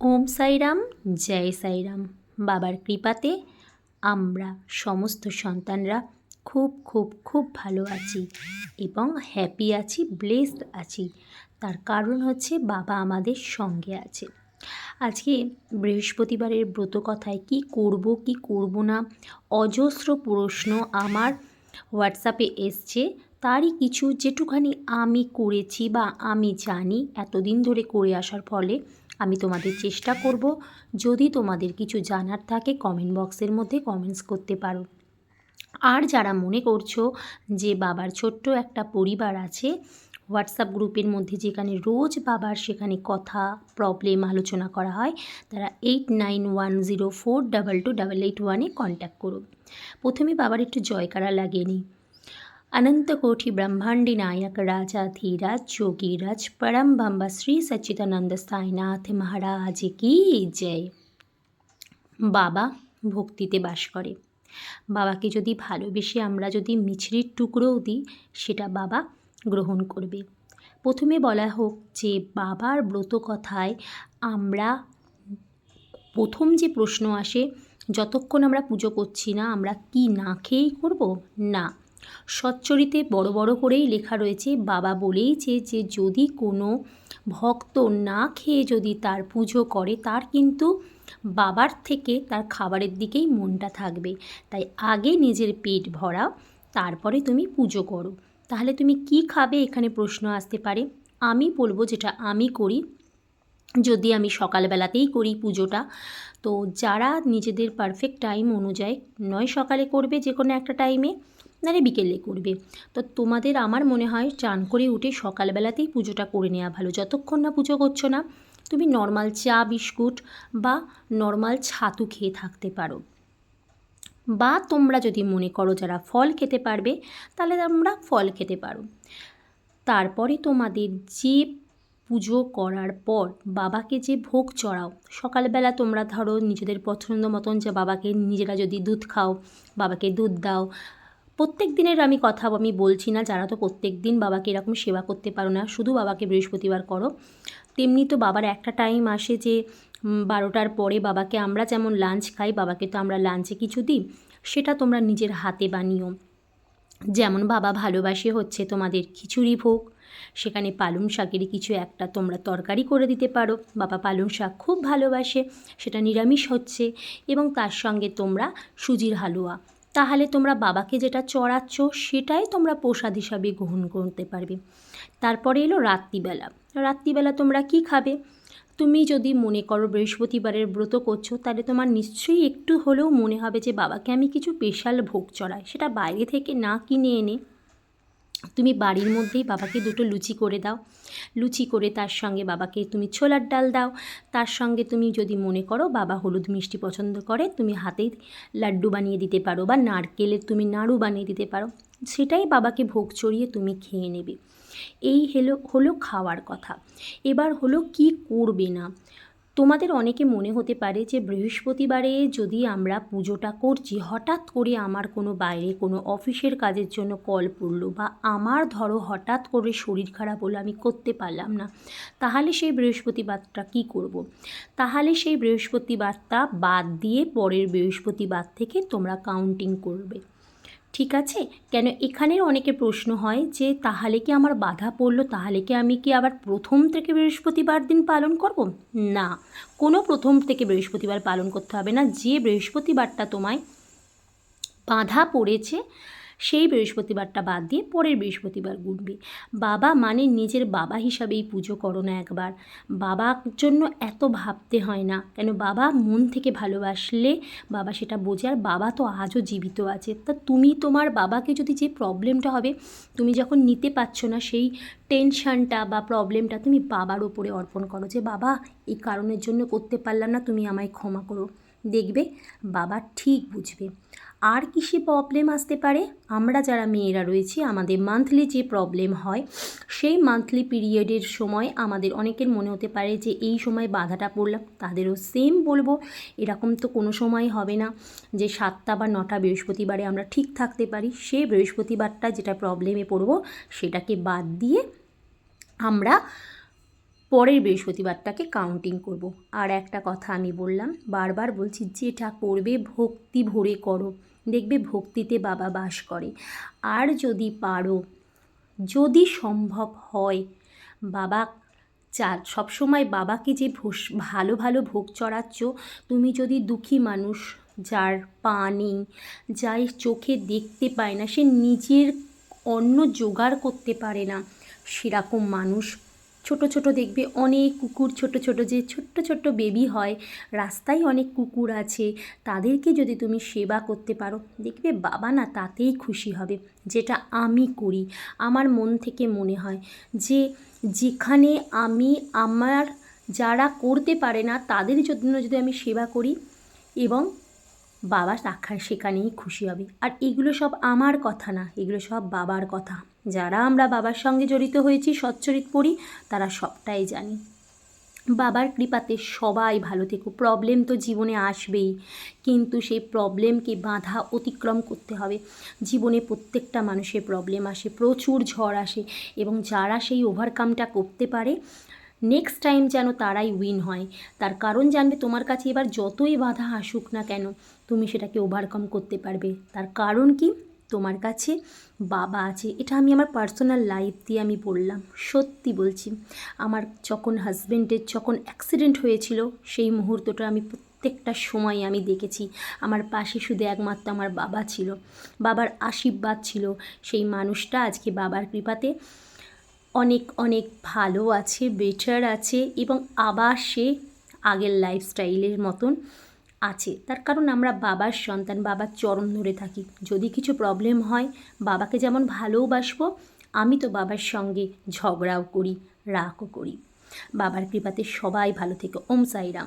ওম সাইরাম, জয় সাইরাম। বাবার কৃপাতে আমরা সমস্ত সন্তানরা খুব খুব খুব ভালো আছি এবং হ্যাপি আছি ব্লেসড আছি। তার কারণ হচ্ছে বাবা আমাদের সঙ্গে আছে। আজকে বৃহস্পতিবারের ব্রত কথায় কি করব কি করব না, অজস্র প্রশ্ন আমার হোয়াটসঅ্যাপে এসছে। তারই কিছু যেটুখানি আমি করেছি বা আমি জানি এতদিন ধরে করে আসার ফলে আমি তোমাদের চেষ্টা করব যদি তোমাদের কিছু জানার থাকে কমেন্ট বক্সের মধ্যে কমেন্টস করতে পারো। আর যারা মনে করছ যে বাবার ছোট্ট একটা পরিবার আছে হোয়াটসঅ্যাপ গ্রুপের মধ্যে যেখানে রোজ বাবার সেখানে কথা প্রবলেম আলোচনা করা হয়, তারা eight nine one zero four double two double eight ওয়ানে কন্ট্যাক্ট করো। প্রথমে বাবার একটু জয়কারা লাগিয়ে নিই। અનંતકોઠી બ્રહ્માંડી નાયક રાજાધિરાજ યોગીરાજ પરમ ભંબા શ્રી સચ્ચિદાનંદ સાંઈનાથ મહારાજ বাবা ভক্তিতে বাস করে। বাবাকে যদি ভালোবেসে আমরা যদি মিছরির টুকরোও দিই, সেটা বাবা গ্রহণ করবে। প্রথমে বলা হোক যে, বাবার ব্রত কথায় আমরা প্রথম যে প্রশ্ন আসে, যতক্ষণ আমরা পুজো করছি না, আমরা কি না খেয়েই করব? না। সচ্চরিতে বড় বড় করেই লেখা রয়েছে, বাবা বলেইছে যে যদি কোনো ভক্ত না খেয়ে যদি তার পুজো করে, তার কিন্তু বাবার থেকে তার খাবারের দিকেই মনটা থাকবে। তাই আগে নিজের পেট ভরাও তারপরে তুমি পুজো করো। তাহলে তুমি কি খাবে এখানে প্রশ্ন আসতে পারে। আমি বলব যেটা আমি করি, যদি আমি সকালবেলাতেই করি পুজোটা, তো যারা নিজেদের পারফেক্ট টাইম অনুযায়ী নয় সকালে করবে যে কোনো একটা টাইমে নাহলে বিকেলে করবে। তো তোমাদের আমার মনে হয় চান করে উঠে সকালবেলাতেই পুজোটা করে নেওয়া ভালো। যতক্ষণ না পুজো করছ না, তুমি নর্মাল চা, বিস্কুট বা নর্মাল ছাতু খেয়ে থাকতে পারো। বা তোমরা যদি মনে করো যারা ফল খেতে পারবে, তাহলে তোমরা ফল খেতে পারো। তারপরে তোমাদের যে পুজো করার পর বাবাকে যে ভোগ চড়াও, সকালবেলা তোমরা ধরো নিজেদের পছন্দ মতন যে বাবাকে নিজেরা যদি দুধ খাও, বাবাকে দুধ দাও প্রত্যেক দিনের আমি কথা আমি বলছি না, যারা তো প্রত্যেক দিন বাবাকে এরকম সেবা করতে পারো না, শুধু বাবাকে বৃহস্পতিবার করো। তেমনি তো বাবার একটা টাইম আসে যে বারোটার পরে বাবাকে আমরা যেমন লাঞ্চ খাই, বাবাকে তো আমরা লাঞ্চে কিছু দিই, সেটা তোমরা নিজের হাতে বানিও। যেমন বাবা ভালোবাসে হচ্ছে তোমাদের খিচুড়ি ভোগ, সেখানে পালং শাকেরই কিছু একটা তোমরা তরকারি করে দিতে পারো। বাবা পালং শাক খুব ভালোবাসে, সেটা নিরামিষ হচ্ছে, এবং তার সঙ্গে তোমরা সুজির হালুয়া। তাহলে তোমরা বাবাকে যেটা চড়াচ্ছ, সেটাই তোমরা প্রসাদ হিসাবে গ্রহণ করতে পারবে। তারপরে এলো রাত্রিবেলা। রাত্রিবেলা তোমরা কি খাবে? তুমি যদি মনে করো বৃহস্পতিবারের ব্রত করছ, তাহলে তোমার নিশ্চয়ই একটু হলেও মনে হবে যে, বাবাকে আমি কিছু স্পেশাল ভোগ চড়াই। সেটা বাইরে থেকে না কিনে এনে তুমি বাড়ির মধ্যেই বাবাকে দুটো লুচি করে দাও। লুচি করে তার সঙ্গে বাবাকে তুমি ছোলার ডাল দাও। তার সঙ্গে তুমি যদি মনে করো বাবা হলুদ মিষ্টি পছন্দ করে, তুমি হাতেই লাড্ডু বানিয়ে দিতে পারো বা নারকেলের তুমি নাড়ু বানিয়ে দিতে পারো। সেটাই বাবাকে ভোগ চড়িয়ে তুমি খেয়ে নেবে। এই হলো হলো খাওয়ার কথা। এবার হলো কি করবে না? তোমাদের অনেকে মনে হতে পারে যে বৃহস্পতিবারে যদি আমরা পুজোটা করছি, হঠাৎ করে আমার কোনো বাইরে কোনো অফিসের কাজের জন্য কল পড়ল বা আমার ধরো হঠাৎ করে শরীর খারাপ হলো, আমি করতে পারলাম না, তাহলে সেই বৃহস্পতিবারটা কি করব। তাহলে সেই বৃহস্পতিবারটা বাদ দিয়ে পরের বৃহস্পতিবার থেকে তোমরা কাউন্টিং করবে ঠিক আছে? কেন এখানের অনেকে প্রশ্ন হয় যে, তাহলে কি আমার বাধা পড়ল? তাহলে কি আমি কি আবার প্রথম থেকে বৃহস্পতিবার দিন পালন করব? না। কোনো প্রথম থেকে বৃহস্পতিবার পালন করতে হবে না। যে বৃহস্পতিবারটা তোমায় বাধা পড়েছে সেই বৃহস্পতিবারটা বাদ দিয়ে পরের বৃহস্পতিবার গুনবে। বাবা মানে নিজের বাবা হিসাবেই পুজো করো না একবার। বাবার জন্য এত ভাবতে হয় না। কেন বাবা মন থেকে ভালোবাসলে বাবা সেটা বোঝে, আর বাবা তো আজও জীবিত আছে। তা তুমি তোমার বাবাকে যদি যে প্রবলেমটা হবে, তুমি যখন নিতে পারছ না সেই টেনশানটা বা প্রবলেমটা তুমি বাবার ওপরে অর্পণ করো যে, বাবা, এই কারণের জন্য করতে পারলাম না, তুমি আমায় ক্ষমা করো। দেখবে বাবা ঠিক বুঝবে। আর কিসে প্রবলেম আসতে পারে? আমরা যারা মেয়েরা রয়েছি, আমাদের মান্থলি যে প্রবলেম হয়, সেই মান্থলি পিরিয়ডের সময় আমাদের অনেকের মনে হতে পারে যে এই সময় বাধাটা পড়লাম, তাদেরও সেম বলব। এরকম তো কোনো সময় হবে না যে সাতটা বা নটা বৃহস্পতিবারে আমরা ঠিক থাকতে পারি। সেই বৃহস্পতিবারটা যেটা প্রবলেমে পড়ব, সেটাকে বাদ দিয়ে আমরা পরের বৃহস্পতিবারটাকে কাউন্টিং করব। আর একটা কথা আমি বললাম, বারবার বলছি, যেটা করবে ভক্তি ভরে করো দেখবে ভক্তিতে বাবা বাস করে আর যদি পারো, যদি সম্ভব হয়, বাবা চা, সবসময় বাবাকে যে ভোস, ভালো ভালো ভোগ চড়াচ্ছ, তুমি যদি দুঃখী মানুষ, যার পা নেই যাই চোখে দেখতে পায় না, সে নিজের অন্ন জোগাড় করতে পারে না, সেরকম মানুষ ছোট ছোট দেখবে অনেক কুকুর, ছোট ছোট যে ছোট্ট ছোট্ট বেবি হয়, রাস্তায় অনেক কুকুর আছে, তাদেরকে যদি তুমি সেবা করতে পারো, দেখবে বাবা না তাতেই খুশি হবে। যেটা আমি করি, আমার মন থেকে মনে হয় যে যেখানে আমি আমার যারা করতে পারে না, তাদের জন্য যদি আমি সেবা করি এবং বাবা রাখার সেখানেই খুশি হবে। আর এগুলো সব আমার কথা না, এগুলো সব বাবার কথা। যারা আমরা বাবার সঙ্গে জড়িত হয়েছি সচ্চরিত পড়ি, তারা সবটাই জানি। বাবার কৃপাতে সবাই ভালো থেকো প্রবলেম তো জীবনে আসবেই। কিন্তু সেই প্রবলেমকে বাধা অতিক্রম করতে হবে। জীবনে প্রত্যেকটা মানুষের প্রবলেম আসে, প্রচুর ঝড় আসে এবং যারা সেই ওভারকামটা করতে পারে নেক্সট টাইম যেন তারাই উইন হয়। তার কারণ জানবে তোমার কাছে এবার যতই বাধা আসুক না কেন, তুমি সেটাকে ওভারকাম করতে পারবে। তার কারণ কি? তোমার কাছে বাবা আছে। এটা আমি আমার পার্সোনাল লাইফ দিয়ে আমি বললাম। সত্যি বলছি, আমার যখন হাজব্যান্ডের যখন অ্যাক্সিডেন্ট হয়েছিল, সেই মুহূর্তটা আমি প্রত্যেকটা সময় আমি দেখেছি। আমার পাশে শুধু একমাত্র আমার বাবা ছিল। বাবার আশীর্বাদ ছিল। সেই মানুষটা আজকে বাবার কৃপাতে অনেক অনেক ভালো আছে বেটার আছে এবং আবার সে আগের লাইফস্টাইলের মতন আছে। তার কারণ আমরা বাবার সন্তান, বাবার চরণ ধরে থাকি। যদি কিছু প্রবলেম হয়, বাবাকে যেমন ভালোবাসবো আমি তো বাবার সঙ্গে ঝগড়াও করি, রাগও করি। বাবার কৃপাতে সবাই ভালো থেকে। ওম সাইরাম